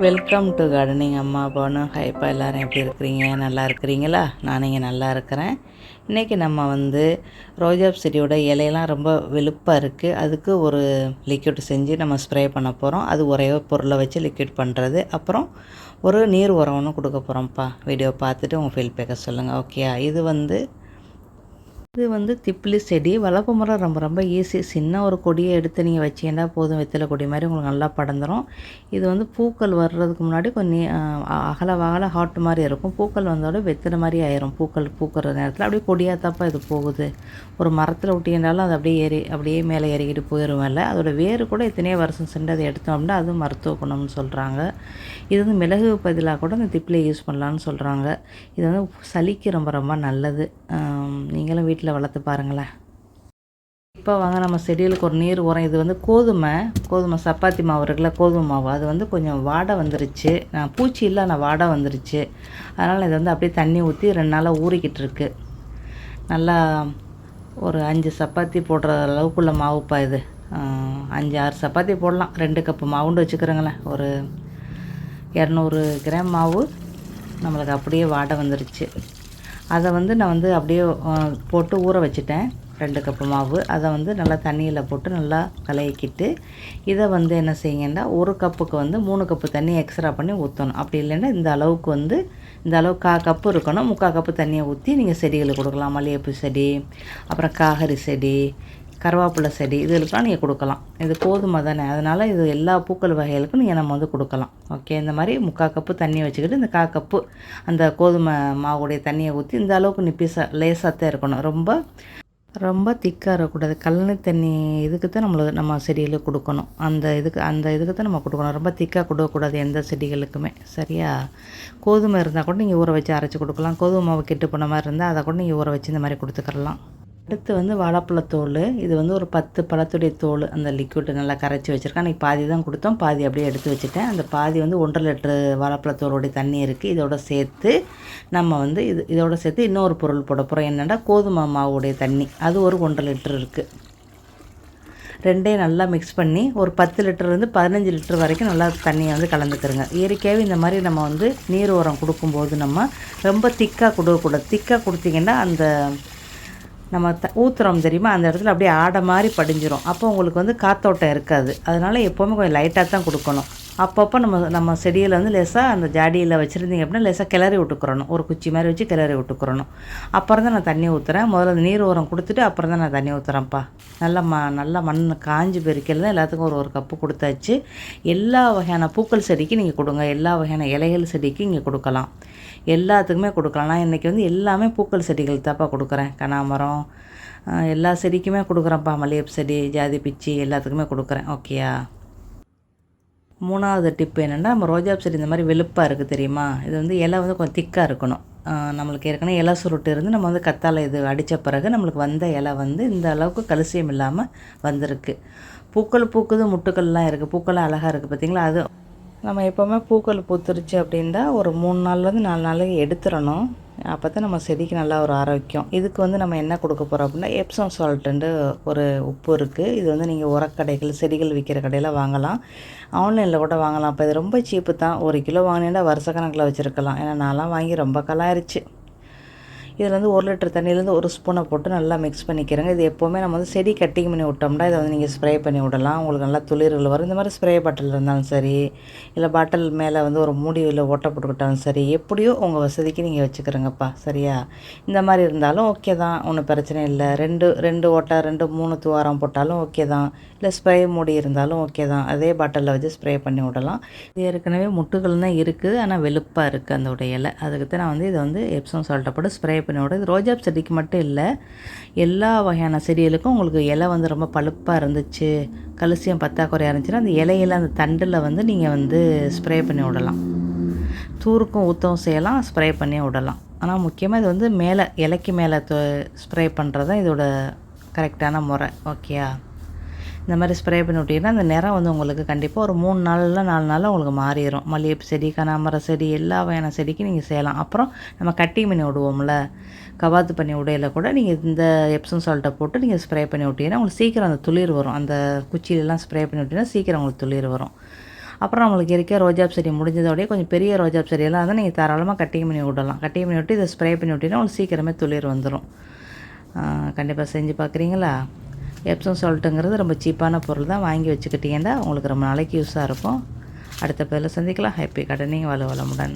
Welcome to gardening அம்மா பானு ஹைப்பா எல்லோரும் எப்படி இருக்கிறீங்க? நல்லா இருக்கிறீங்களா? நான் இங்கே நல்லா இருக்கிறேன். இன்றைக்கி நம்ம வந்து ரோஜா செடியோட இலையெல்லாம் ரொம்ப வெளுப்பாக இருக்குது அதுக்கு ஒரு லிக்யூட் செஞ்சு நம்ம ஸ்ப்ரே பண்ண போகிறோம் அது ஒரே பொருளை வச்சு லிக்யூட் பண்ணுறது அப்புறம் ஒரு நீர் உரம் ஒன்று கொடுக்க போகிறோம்ப்பா வீடியோ பார்த்துட்டு உங்கள் ஃபீல்பேக்கை சொல்லுங்கள் ஓகேயா இது வந்து இது வந்து திப்பிலி செடி. வளர்ப்பு முறை ரொம்ப ரொம்ப ஈஸி சின்ன ஒரு கொடியை எடுத்து நீங்கள் வச்சிங்கன்னா போதும். வெத்தலை கொடி மாதிரி உங்களுக்கு நல்லா படந்துடும் இது வந்து பூக்கள் வர்றதுக்கு முன்னாடி கொஞ்சம் அகல வகல ஹாட் மாதிரி இருக்கும். பூக்கள் வந்தோட வெத்தலை மாதிரி ஆயிரும். பூக்கள் பூக்கிற நேரத்தில். அப்படியே கொடியாக தாப்பா இது போகுது. ஒரு மரத்தில் விட்டிங்கனாலும் அது அப்படியே ஏறி அப்படியே மேலே ஏறிக்கிட்டு போயிடுவேன்ல அதோட வேறு கூட இத்தனையே வருஷம் சென்று அதை எடுத்தோம் அப்படின்னா அதுவும் மருத்துவ குணம்னு சொல்கிறாங்க இது வந்து மிளகு பதிலாக கூட இந்த திப்பிலை யூஸ் பண்ணலான்னு சொல்கிறாங்க இது வந்து சளிக்கு ரொம்ப ரொம்ப நல்லது. நீங்களும் வீட்டில் வளர்த்து பாருங்களேன். இப்போ வாங்க நம்ம செடிகளுக்கு ஒரு நீர் உரம். இது வந்து கோதுமை. கோதுமை சப்பாத்தி மாவு இருக்குல்ல கோதுமை மாவு. அது வந்து கொஞ்சம் வாடை வந்துருச்சு. நான் பூச்சி இல்லை ஆனால் வாடை வந்துருச்சு. அதனால் இது வந்து அப்படியே தண்ணி ஊற்றி ரெண்டு நாளாக ஊறிக்கிட்டு இருக்கு. நல்லா ஒரு அஞ்சு சப்பாத்தி போடுற அளவுக்குள்ள மாவுப்பா இது. அஞ்சு ஆறு சப்பாத்தி போடலாம். ரெண்டு கப்பு மாவுண்டு வச்சுக்கிறேங்களேன். ஒரு இரநூறு கிராம் மாவு நம்மளுக்கு அப்படியே வாடை வந்துருச்சு. அதை வந்து நான் வந்து அப்படியே போட்டு ஊற வச்சுட்டேன். ரெண்டு கப்பு மாவு. அதை வந்து நல்லா தண்ணியில் போட்டு நல்லா கலக்கிட்டு இதை வந்து என்ன செய்யுங்கன்னா ஒரு கப்புக்கு வந்து மூணு கப்பு தண்ணி எக்ஸ்ட்ரா பண்ணி ஊற்றணும் அப்படி இல்லைன்னா இந்த அளவுக்கு வந்து இந்த அளவு கா கப்பு இருக்கணும். முக்கால் கப்பு தண்ணியை ஊற்றி நீங்கள் செடிகளுக்கு கொடுக்கலாம். மல்லிகைப்பூ செடி அப்புறம் காகரி செடி கருவேப்பிலை செடி இதுகளுக்கெலாம் நீங்கள் கொடுக்கலாம். இது கோதுமை தானே? அதனால் இது எல்லா பூக்கள் வகைகளுக்கும் நீங்கள் நம்ம வந்து கொடுக்கலாம். ஓகே இந்த மாதிரி முக்கால் கப்பு தண்ணி வச்சுக்கிட்டு இந்த கா கப்பு அந்த கோதுமை மாவுடைய தண்ணியை ஊற்றி இந்த அளவுக்கு நிப்பிசா லேசாக இருக்கணும். ரொம்ப ரொம்ப திக்காக இருக்கக்கூடாது. கல்லணி தண்ணி இதுக்கு தான் நம்மளுக்கு நம்ம செடிகளுக்கு கொடுக்கணும். அந்த இதுக்கு அந்த இதுக்கு தான் நம்ம கொடுக்கணும். ரொம்ப திக்காக கொடுக்கக்கூடாது எந்த செடிகளுக்குமே. சரியா? கோதுமை இருந்தால் கூட நீங்கள் ஊற வச்சு அரைச்சி கொடுக்கலாம். கோதுமை மாவு கெட்டு போன மாதிரி இருந்தால் அதை கூட நீங்கள் ஊற வச்சு இந்த மாதிரி கொடுத்துக்கிறலாம். அடுத்து வந்து வாழைப்பழத்தோல் இது வந்து ஒரு பத்து பழத்துடைய தோல். அந்த லிக்விட் நல்லா கரைச்சி வச்சுருக்கேன். அன்றைக்கி பாதி தான் கொடுத்தோம். பாதி அப்படியே எடுத்து வச்சுட்டேன். அந்த பாதி வந்து ஒன்றரை லிட்டரு வாழைப்பழத்தோலுடைய தண்ணி இருக்குது இதோட சேர்த்து நம்ம வந்து இது இதோட சேர்த்து இன்னொரு பொருள் போட போகிறோம் என்னென்னா கோதுமை மாவுடைய தண்ணி. அது ஒரு ஒன்றரை லிட்டர் இருக்குது ரெண்டையும் நல்லா மிக்ஸ் பண்ணி ஒரு பத்து லிட்டர்லேருந்து பதினஞ்சு லிட்டர் வரைக்கும் நல்லா தண்ணியை வந்து கலந்துக்கிறோங்க. இயற்கையாகவே இந்த மாதிரி நம்ம வந்து நீர் உரம் கொடுக்கும்போது நம்ம ரொம்ப திக்காக கொடுக்கக்கூடாது திக்காக கொடுத்திங்கன்னா அந்த நம்ம த ஊற்றுறோம் தெரியுமா? அந்த இடத்துல அப்படியே ஆடை மாதிரி படிஞ்சிரும். அப்போ உங்களுக்கு வந்து காத்தோட்டம் இருக்காது. அதனால் எப்போவுமே கொஞ்சம் லைட்டாக தான் கொடுக்கணும். அப்பப்போ நம்ம நம்ம செடியில் வந்து லேசாக அந்த ஜாடியில் வச்சுருந்தீங்க அப்படின்னா லேசாக கிளறி விட்டுக்கிறணும். ஒரு குச்சி மாதிரி வச்சு கிளறி விட்டுக்கிறணும். அப்புறம் தான் நான் தண்ணி ஊற்றுறேன் முதல்ல அந்த நீர் உரம் கொடுத்துட்டு அப்புறம் தான் நான் தண்ணி ஊற்றுறேன்ப்பா நல்லா ம நல்லா மண் காஞ்சி பெருக்கல எல்லாத்துக்கும் ஒரு ஒரு கப்பு கொடுத்தாச்சு. எல்லா வகையான பூக்கள் செடிக்கு நீங்கள் கொடுங்க. எல்லா வகையான இலைகள் செடிக்கு இங்கே கொடுக்கலாம். எல்லாத்துக்குமே கொடுக்கலாம். நான் இன்றைக்கி வந்து எல்லாமே பூக்கள் செடிகள் தான்ப்பா கொடுக்குறேன். கனாமரம் எல்லா செடிக்குமே கொடுக்குறேன்ப்பா. மல்லிகைப்பூ செடி ஜாதி பிச்சி எல்லாத்துக்குமே கொடுக்குறேன். ஓகேயா? மூணாவது டிப் என்னென்னா நம்ம ரோஜாப் செடி இந்த மாதிரி வெளுப்பாக இருக்குது தெரியுமா? இது வந்து இலை வந்து கொஞ்சம் திக்காக இருக்கணும். நம்மளுக்கு ஏற்கனவே இலை சுருட்டு இருந்து நம்ம வந்து கத்தாழை இது அடித்த பிறகு நம்மளுக்கு வந்த இலை வந்து இந்த அளவுக்கு கலுசியம் இல்லாமல் வந்திருக்கு. பூக்கள் பூக்குது முட்டுக்கள்லாம் இருக்குது பூக்கள்லாம் அழகாக இருக்குது பார்த்தீங்களா அது நம்ம எப்போவுமே பூக்கள் பூத்துருச்சு அப்படின்னா ஒரு மூணு நாள்லேருந்து நாலு நாளைக்கு எடுத்துடணும். அப்போ தான் நம்ம செடிக்கு நல்லா ஒரு ஆரோக்கியம். இதுக்கு வந்து நம்ம என்ன கொடுக்க போகிறோம் அப்படின்னா எப்சம் சால்ட்டுன்ட்டு ஒரு உப்பு இருக்குது இது வந்து நீங்கள் உரக்கடைகள் செடிகள் விற்கிற கடையில் வாங்கலாம். ஆன்லைனில் கூட வாங்கலாம். அப்போ இது ரொம்ப சீப்பு தான். ஒரு கிலோ வாங்கினீங்கன்னா வருஷக்கணக்கில் வச்சுருக்கலாம். ஏன்னா நான்லாம் வாங்கி ரொம்ப கலாயிருச்சு இதில் வந்து ஒரு லிட்டர் தண்ணியிலேருந்து ஒரு ஸ்பூனை போட்டு நல்லா மிக்ஸ் பண்ணிக்கிறேங்க. இது எப்போவுமே நம்ம வந்து செடி கட்டிங் பண்ணி விட்டோம்னா இதை வந்து நீங்கள் ஸ்ப்ரே பண்ணி விடலாம். உங்களுக்கு நல்லா துளிர்கள் வரும் இந்த மாதிரி ஸ்ப்ரே பாட்டில் இருந்தாலும் சரி இல்லை பாட்டில் மேலே வந்து ஒரு மூடியில் ஓட்டை போட்டுக்கிட்டாலும் சரி எப்படியோ உங்கள் வசதிக்கு நீங்கள் வச்சுக்கிறோங்கப்பா. சரியா? இந்த மாதிரி இருந்தாலும் ஓகே தான். ஒன்றும் பிரச்சனை இல்லை. ரெண்டு ரெண்டு ஓட்டை ரெண்டு மூணு துவாரம் போட்டாலும் ஓகே தான். இல்லை ஸ்ப்ரே மூடி இருந்தாலும் ஓகே தான். அதே பாட்டிலில் வச்சு ஸ்ப்ரே பண்ணி விடலாம். இது ஏற்கனவே முட்டுகள் தான் இருக்குது. ஆனால் வெளுப்பாக இருக்குது அந்த உடைய இலை அதுக்கு தான் நான் வந்து இதை வந்து எப்சம் சால்ட்டை போட்டு ஸ்ப்ரே பண்ணி விட இது ரோஜா செடிக்கு மட்டும் இல்லை எல்லா வகையான செடிகளுக்கும் உங்களுக்கு இலை வந்து ரொம்ப பழுப்பாக இருந்துச்சு கல்சியம் பத்தாக்குறையாக இருந்துச்சுன்னா அந்த இலையில அந்த தண்டில் வந்து நீங்கள் வந்து ஸ்ப்ரே பண்ணி விடலாம். தூருக்கும் ஊற்றவும் செய்யலாம் ஸ்ப்ரே பண்ணி விடலாம். ஆனால் முக்கியமாக இது வந்து மேலே இலைக்கு மேலே ஸ்ப்ரே பண்ணுறது தான் இதோட கரெக்டான முறை. ஓகேயா இந்த மாதிரி ஸ்ப்ரே பண்ணி விட்டிங்கன்னா அந்த நிறம் வந்து உங்களுக்கு கண்டிப்பாக ஒரு மூணு நாளில் நாலு நாளில் உங்களுக்கு மாறிடும் மல்லிகைப்பூ செடி கனகாமர செடி எல்லா வகையான செடிக்கும் நீங்கள் செய்யலாம். அப்புறம் நம்ம கட்டி பண்ணி விடுவோம்ல. கவாத்து பண்ணி உடையில கூட நீங்கள் இந்த எப்சம் சால்ட்டை போட்டு நீங்கள் ஸ்ப்ரே பண்ணி விட்டிங்கன்னா உங்களுக்கு சீக்கிரம் அந்த துளிர் வரும். அந்த குச்சியிலலாம் ஸ்ப்ரே பண்ணி விட்டிங்கன்னா சீக்கிரம் உங்களுக்கு துளிர் வரும். அப்புறம் நம்மளுக்கு இருக்க ரோஜாப் செடி முடிஞ்சதோடய கொஞ்சம் பெரிய ரோஜாப் செடியெல்லாம் வந்து நீங்கள் தாராளமாக கட்டிங் பண்ணி விடலாம். கட்டிங் பண்ணி விட்டு இதை ஸ்ப்ரே பண்ணி விட்டிங்கன்னா உங்களுக்கு சீக்கிரமே துளிர் வந்துடும் கண்டிப்பாக செஞ்சு பார்க்குறீங்களா எப்சம் சால்ட்டுங்கிறது ரொம்ப சீப்பான பொருள் தான். வாங்கி வச்சுக்கிட்டீங்கன்னா உங்களுக்கு ரொம்ப நாளைக்கு யூஸாக இருக்கும். அடுத்த பேரில் சந்திக்கலாம். ஹாப்பி கடனிங் வள வளமுடன்.